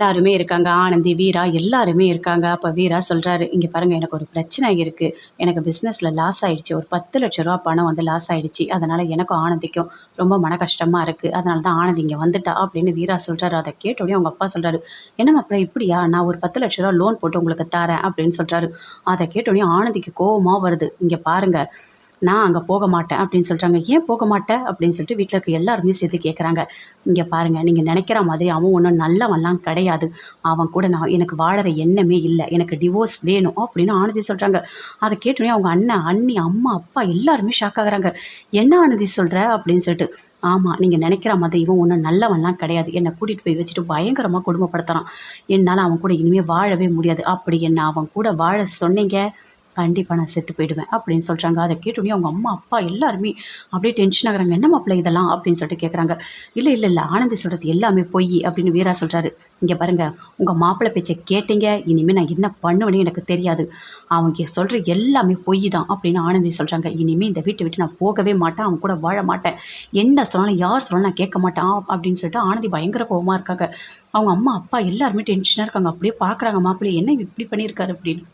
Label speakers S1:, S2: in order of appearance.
S1: எல்லாருமே இருக்காங்க. ஆனந்தி வீரா எல்லாருமே இருக்காங்க. அப்போ வீரா சொல்கிறாரு இங்கே பாருங்கள் எனக்கு ஒரு பிரச்சனை இருக்குது எனக்கு பிஸ்னஸில் லாஸ் ஆகிடுச்சு ஒரு பத்து லட்ச ரூபா பணம் வந்து லாஸ் ஆகிடுச்சு அதனால் எனக்கும் ஆனந்திக்கும் ரொம்ப மன கஷ்டமாக இருக்குது அதனால தான் ஆனந்தி இங்கே வந்துட்டா அப்படின்னு வீரா சொல்கிறாரு அதை கேட்டோடனே அவங்க அப்பா சொல்கிறாரு என்னங்க அப்புறம் இப்படியா? நான் ஒரு பத்து லட்ச ரூபா லோன் போட்டு உங்களுக்கு தரேன் அப்படின்னு சொல்கிறாரு அதை கேட்டோடனே ஆனந்திக்கு கோபமாக வருது. இங்கே பாருங்கள் நான் அங்கே போக மாட்டேன் அப்படின்னு சொல்கிறாங்க ஏன் போக மாட்டேன் அப்படின்னு சொல்லிட்டு வீட்டில் இருக்க எல்லாருமே சேர்த்து கேட்குறாங்க இங்கே பாருங்கள் நீங்கள் நினைக்கிற மாதிரி அவன் ஒன்றும் நல்லவன்லாம் கிடையாது. அவன் கூட நான் எனக்கு வாழற எண்ணமே இல்லை. எனக்கு டிவோர்ஸ் வேணும் அப்படின்னு ஆனந்தி சொல்கிறாங்க அதை கேட்டோன்னே அவங்க அண்ணன் அண்ணி அம்மா அப்பா எல்லாருமே ஷாக் ஆகுறாங்க. என்ன ஆனந்தி சொல்கிற அப்படின்னு சொல்லிட்டு ஆமாம் நீங்கள் நினைக்கிற மாதிரி இவன் ஒன்றும் நல்லவன்லாம் கிடையாது. என்னை கூட்டிகிட்டு போய் வச்சுட்டு பயங்கரமாக கொடுமைப்படுத்துகிறான் என்னால் அவன் கூட இனிமேல் வாழவே முடியாது. அப்படி என்ன அவன் கூட வாழ சொன்னீங்க? கண்டிப்பாக நான் செத்து போயிடுவேன் அப்படின்னு சொல்கிறாங்க அதை கேட்டோடனே அவங்க அம்மா அப்பா எல்லாருமே அப்படியே டென்ஷன் ஆகிறாங்க. என்ன மாப்பிள்ளை இதெல்லாம்? அப்படின்னு சொல்லிட்டு கேட்குறாங்க இல்லை இல்லை இல்லை. ஆனந்தி சொல்கிறது எல்லாமே பொய் அப்படின்னு வீரா சொல்கிறாரு இங்கே பாருங்கள் உங்கள் மாப்பிள்ளை பேச்சை கேட்டீங்க. இனிமேல் நான் என்ன பண்ணுவேன்னு எனக்கு தெரியாது. அவங்க சொல்கிற எல்லாமே பொய் தான் அப்படின்னு ஆனந்தி சொல்கிறாங்க இனிமேல் இந்த வீட்டை விட்டு நான் போகவே மாட்டேன். அவங்க கூட வாழ மாட்டேன். என்ன சொன்னாலும் யார் சொன்னாலும் நான் கேட்க மாட்டேன் அப்படின்னு சொல்லிட்டு ஆனந்தி பயங்கர கோவமாக இருக்காங்க. அவங்க அம்மா அப்பா எல்லாருமே டென்ஷனாக இருக்காங்க. அப்படியே பார்க்குறாங்க மாப்பிள்ளை என்ன இப்படி பண்ணியிருக்காரு? அப்படின்னு.